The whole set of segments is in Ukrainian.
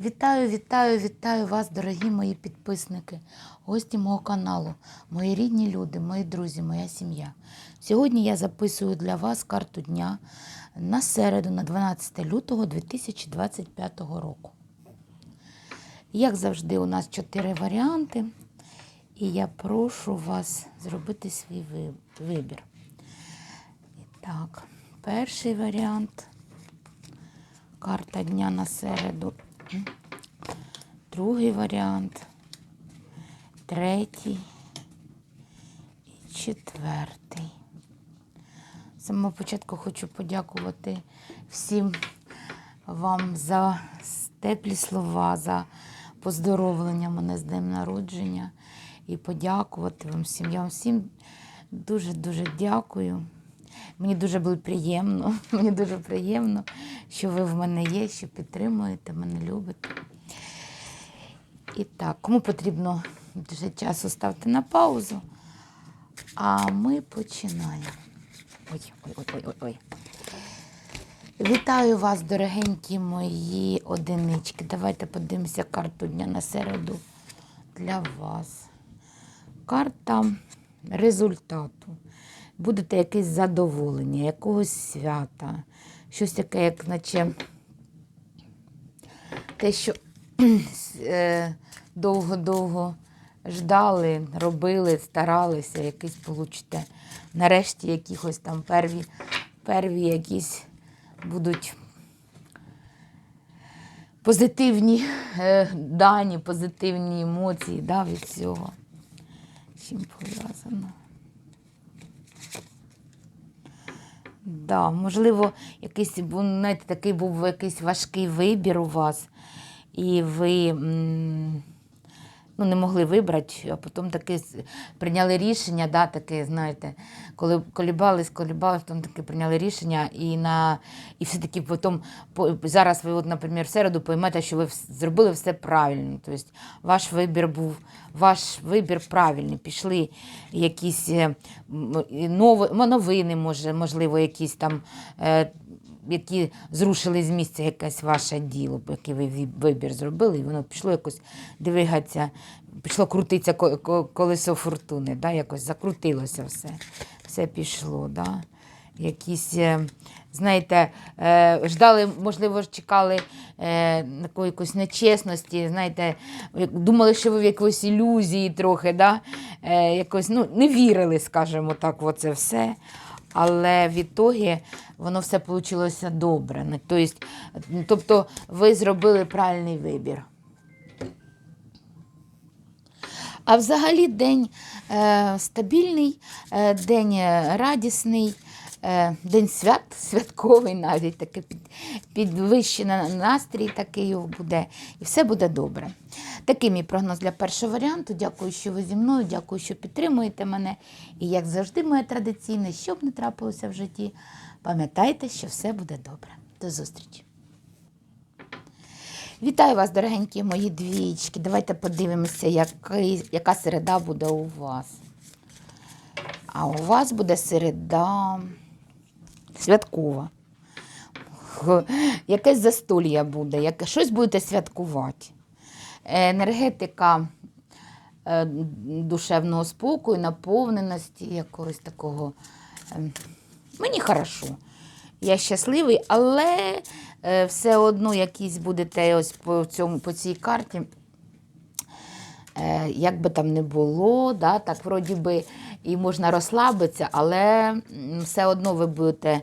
Вітаю, вітаю, вітаю вас, дорогі мої підписники, гості мого каналу, мої рідні люди, мої друзі, моя сім'я. Сьогодні я записую для вас карту дня на середу, на 12 лютого 2025 року. Як завжди, у нас чотири варіанти, і я прошу вас зробити свій вибір. І так, перший варіант. Карта дня на середу. Другий варіант. Третій і четвертий. З самого початку хочу подякувати всім вам за теплі слова, за поздоровлення мене з днем народження. І подякувати вам всім. Я вам всім дуже-дуже дякую. Мені дуже було приємно. Мені дуже приємно, що ви в мене є, що підтримуєте, мене любите. І так, кому потрібно дуже часу ставте на паузу. А ми починаємо. Ой, ой, ой, ой, ой, ой. Вітаю вас, дорогенькі мої одинички. Давайте подивимося карту дня на середу для вас. Карта результату. Будете якесь задоволення, якогось свята, щось таке, як наче те, що е, довго-довго ждали, робили, старалися, якийсь получите. Нарешті якихось там перві, перві якісь будуть позитивні е, дані, позитивні емоції да, від цього. Чим пов'язано? Да, можливо, якийсь знаєте, такий був якийсь важкий вибір у вас, і ви м, ну, не могли вибрати, а потім таки прийняли рішення, да, таке, знаєте, коли колібались, колібались, потім таки прийняли рішення, і, на, і все-таки потім, зараз ви, от, наприклад, в середу поймете, що ви зробили все правильно. Тобто ваш вибір був, ваш вибір правильний. Пішли якісь е, нови, новини, може, можливо, якісь там. Які зрушили з місця якесь ваше діло, який ви вибір зробили, і воно пішло якось двигатися, пішло крутитися ко- ко- колесо фортуни, да, якось закрутилося все. Все пішло. Да. Якісь, е, знаєте, е, ждали, можливо, чекали е, якоїсь нечесності, знаєте, думали, що ви в якоїсь ілюзії трохи, да? якось, ну, не вірили, скажімо так, в це все. Але в ітогі воно все вийшло добре. Ну, Тобто, тобто ви зробили правильний вибір. А взагалі день е, стабільний, е, день радісний, день свят, святковий навіть такий підвищений настрій такий буде. І все буде добре. Такий мій прогноз для першого варіанту. Дякую, що ви зі мною, дякую, що підтримуєте мене. І як завжди, моє традиційне, що б не трапилося в житті, пам'ятайте, що все буде добре. До зустрічі! Вітаю вас, дорогенькі мої двічки. Давайте подивимося, який, яка середа буде у вас. А у вас буде середа святкова. Якесь застолья буде, яке, щось будете святкувати. Енергетика е, душевного спокою, наповненості, якогось такого. ем, Мені хорошо. Я щасливий, але е, все одно якісь будете ось по, цьому, по цій карті. Е, як би там не було, да, так вроді би і можна розслабитися, але все одно ви будете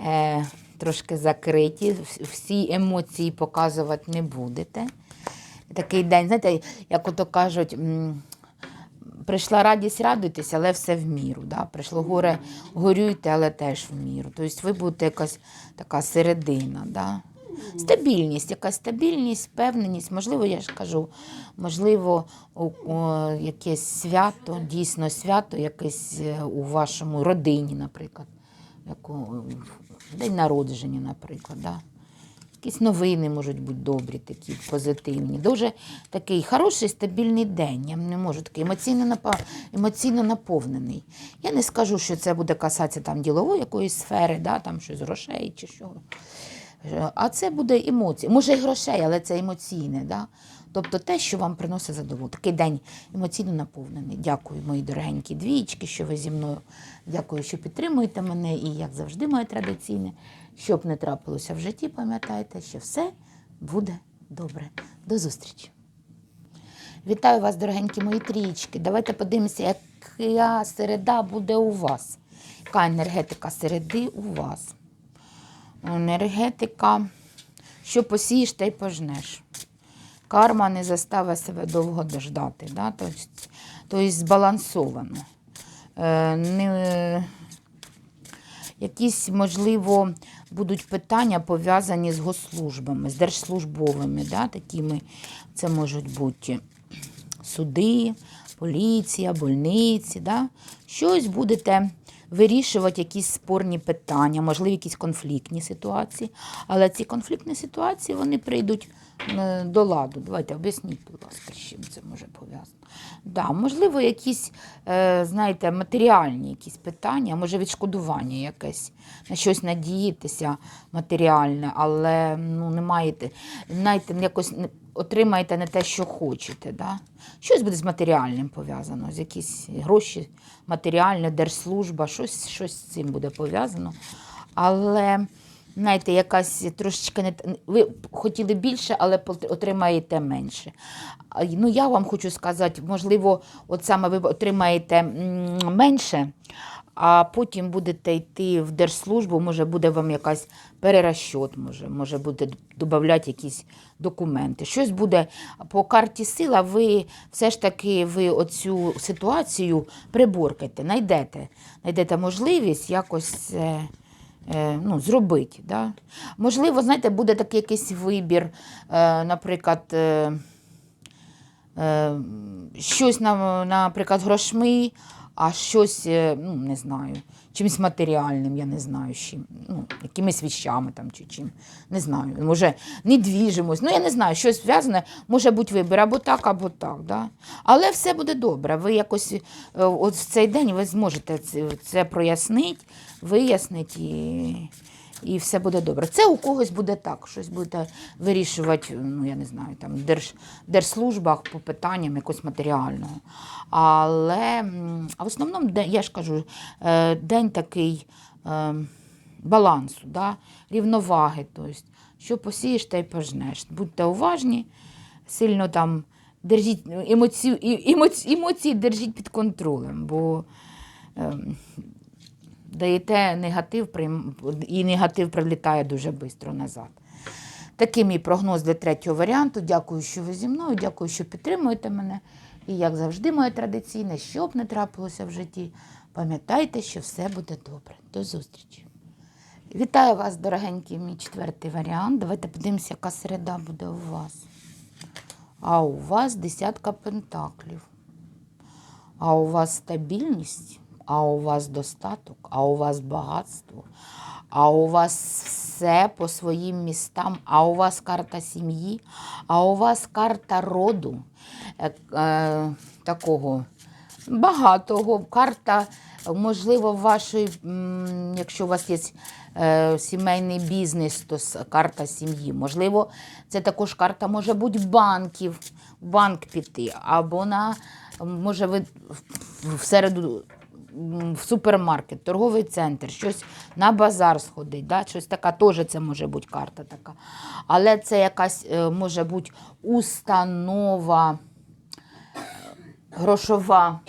е, трошки закриті, всі емоції показувати не будете. Такий день, знаєте, як ото кажуть, прийшла радість, радуйтесь, але все в міру. Да? Прийшло горе, горюйте, але теж в міру. Тобто ви будете якась така середина. Да? Стабільність, якась стабільність, впевненість, можливо, я ж кажу, можливо, у, о, якесь свято, дійсно свято, якесь е, у вашому родині, наприклад, як день народження, наприклад. Да? Якісь новини можуть бути добрі, такі позитивні. Дуже такий хороший, стабільний день. Я не можу такий емоційно, напа- емоційно наповнений. Я не скажу, що це буде касатися там ділової якоїсь сфери, да, там щось грошей чи що. А це буде емоції. Може, і грошей, але це емоційне. Да? Тобто те, що вам приносить задоволення. Такий день емоційно наповнений. Дякую, мої дорогенькі двічки, що ви зі мною. Дякую, що підтримуєте мене. І як завжди, моє традиційне. Щоб не трапилося в житті, пам'ятайте, що все буде добре. До зустрічі! Вітаю вас, дорогенькі мої трічки. Давайте подивимося, яка середа буде у вас. Яка енергетика середи у вас? Енергетика, що посієш, те й пожнеш. Карма не заставить себе довго дождати. Да? Тобто збалансовано. Е, не, якісь, можливо, будуть питання пов'язані з госслужбами, з держслужбовими, да? такими це можуть бути суди, поліція, больниці. Да? Щось будете вирішувати, якісь спорні питання, можливо, якісь конфліктні ситуації. Але ці конфліктні ситуації вони прийдуть до ладу. Давайте об'ясніть, будь ласка, з чим це може пов'язано. Да, можливо, якісь, е, знаєте, матеріальні якісь питання, може відшкодування якесь, на щось надіятися матеріальне, але ну, не маєте, знаєте, якось отримаєте не те, що хочете. Да? Щось буде з матеріальним пов'язано, з якісь гроші, матеріальне, держслужба, щось, щось з цим буде пов'язано. Але, знаєте, якась трошечки не ви хотіли більше, але отримаєте менше. Ну, я вам хочу сказати, можливо, от саме ви отримаєте менше, а потім будете йти в держслужбу, може буде вам якась перерозчот, може, може буде додати якісь документи. Щось буде по карті сила, ви все ж таки ви оцю ситуацію приборкаєте, знайдете, знайдете можливість якось е, ну, зробити. Да? Можливо, знаєте, буде такий якийсь вибір, е, наприклад. е, е, щось, на- наприклад, грошми, а щось, е, ну, не знаю, чимось матеріальним, я не знаю, чим, ну, якимись віщами там чи чим. Не знаю. Може, недвіжимось, ну я не знаю, щось зв'язане, може бути вибір або так, або так. Да? Але все буде добре. Ви якось е, от в цей день ви зможете це, прояснити, вияснити і. І все буде добре. Це у когось буде так, щось будете вирішувати, ну я не знаю, там держ, держслужбах по питанням якогось матеріального. Але а в основному, я ж кажу, е, день такий е, балансу, да? рівноваги. Тобто, що посієш, те й пожнеш. Будьте уважні, сильно там держіть емоції, емоції держіть під контролем, бо ем, даєте негатив, і негатив прилітає дуже швидко назад. Такий мій прогноз для третього варіанту. Дякую, що ви зі мною, дякую, що підтримуєте мене. І як завжди, моє традиційне, що б не трапилося в житті, пам'ятайте, що все буде добре. До зустрічі. Вітаю вас, дорогенький мій четвертий варіант. Давайте подивимося, яка середа буде у вас. А у вас десятка пентаклів. А у вас стабільність, а у вас достаток, а у вас багатство, а у вас все по своїм містам, а у вас карта сім'ї, а у вас карта роду е, е, такого багатого. Карта, можливо, вашої, якщо у вас є е, сімейний бізнес, то карта сім'ї. Можливо, це також карта може бути банків, банк піти, або на може ви в- в супермаркет, торговий центр, щось на базар сходить, да? щось така теж це може бути карта така. Але це якась е, може бути установа е, грошова.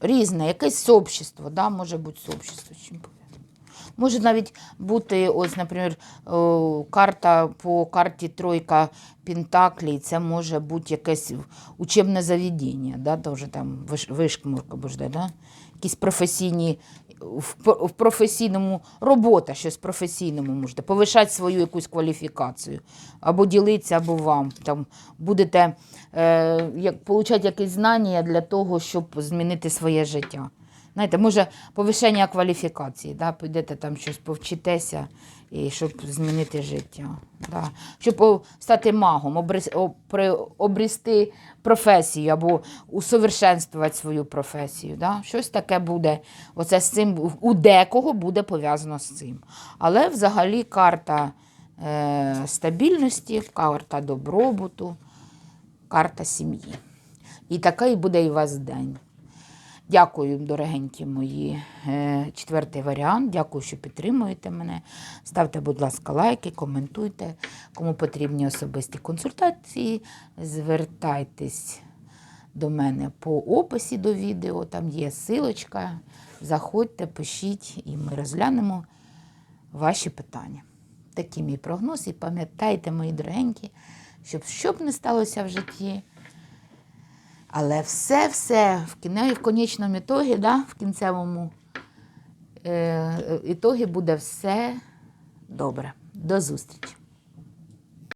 Різне, якесь сообщество, да? може бути сообщество. чим. Може навіть бути, ось, наприклад, карта по карті тройка Пентаклей, це може бути якесь учебне заведення, да? Тоже там вишкмурка буде, да? якісь професійні, в професійному робота, щось професійному можете, повишати свою якусь кваліфікацію, або ділитися, або вам. Там будете е, як, получати якісь знання для того, щоб змінити своє життя. Знаєте, може повищення кваліфікації, да? підете там щось повчитеся і щоб змінити життя. Да. Щоб стати магом, обрісти професію або усовершенствувати свою професію. Да. Щось таке буде. Оце з цим у декого буде пов'язано з цим. Але взагалі карта е, стабільності, карта добробуту, карта сім'ї. І такий буде і вас день. Дякую, дорогенькі мої. Е, Четвертий варіант. Дякую, що підтримуєте мене. Ставте, будь ласка, лайки, коментуйте. Кому потрібні особисті консультації, звертайтесь до мене по описі до відео. Там є силочка. Заходьте, пишіть, і ми розглянемо ваші питання. Такий мій прогноз. І пам'ятайте, мої дорогенькі, щоб що б не сталося в житті. Але все-все в кіне, в конечному ітогі, да, в кінцевому е, ітогі буде все добре. До зустрічі!